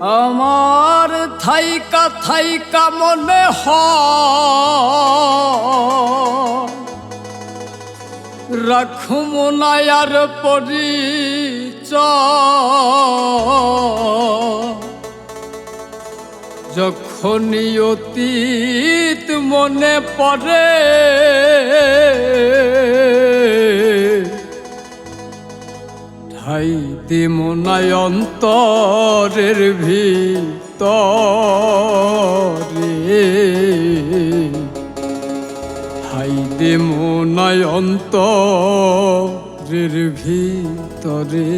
আমার থাইকা থাইকা মনে হয়। রাখুম নায়ার পরিচয়। যখনই অতীত মনে পড়ে ঠাই দিমনায় অন্তরের ভিতরে। ঠাই দিমনায় অন্তরের ভিতরে।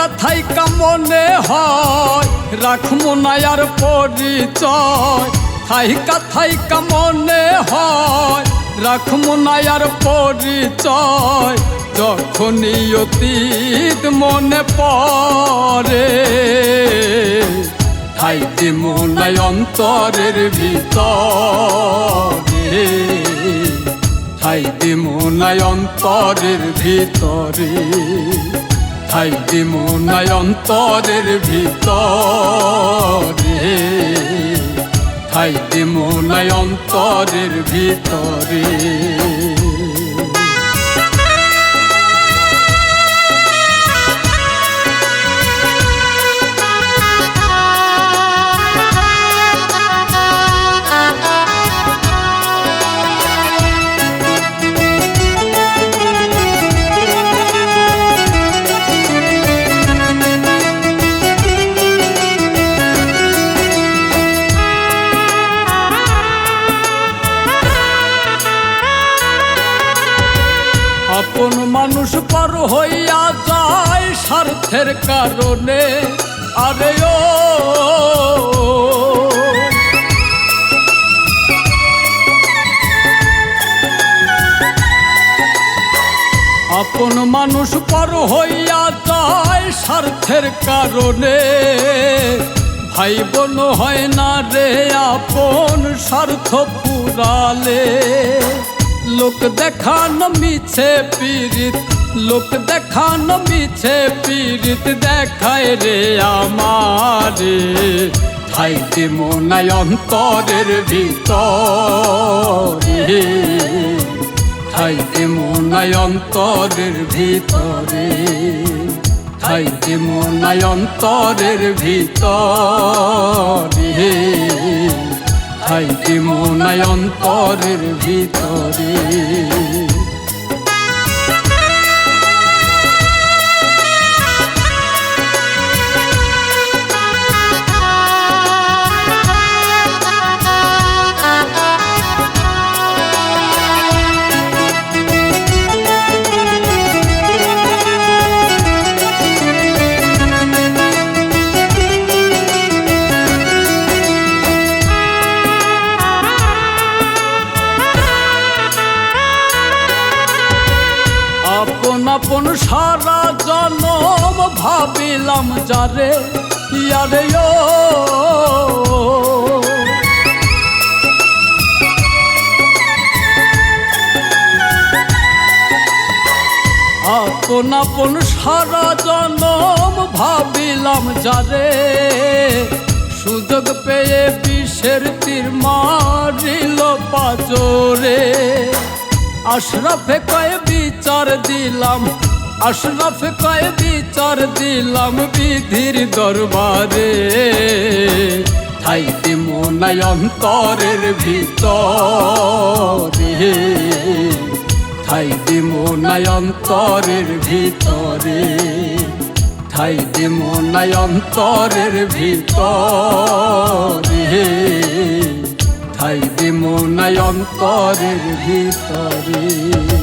থাইকা থাইকা মনে হয়? রাখব না পরিচয়। থাইকা কথাই কামনে হয়? রাখব না পরিচয়। যখনই অতীত মনে পড়ে ঠাইতে মনায় অন্তরের ভিতরে। ঠাইতে মনায় অন্তরের ভিতরে। ঠাইতে মনায় অন্তরের ভিতরে। ঠাইতে মনায় অন্তরের ভিতরে। স্বার্থের কারণে, আরে ও। আপন মানুষ পর হইয়া যায় স্বার্থের কারণে। ভাই বোন হয় না রে, আপন স্বার্থ পুরালে। লোক দেখানো মিছে পীড়িত লোক দেখানো মিছে পীড়িত দেখায় রে আমারে ঠাইতে মনায় অন্তরের ভিতরে ঠাইতে মনায় অন্তরের ভিতরে ঠাইতে মনায় অন্তরের ভিতরে ঠাইতে মনায় অন্তরের ভিতরে। আপন সারা জনম ভাবিলাম যারে? ইয়ারে ও। আপন আপন সারা জনম ভাবিলাম যারে? সুযোগ পেয়ে বিষের তীর মারিল পাজরে আশরাফে কয়ে বিচার দিলাম, আশরাফে কয়ে বিচার দিলাম বিধির দরবারে। ঠাইতে মনায় অন্তরের ভিতরে, ঠাইতে মনায় অন্তরের ভিতরে, ঠাইতে মনায় অন্তরের ভিতরে ঠাই দে মনায় অন্তরের ভিতরে।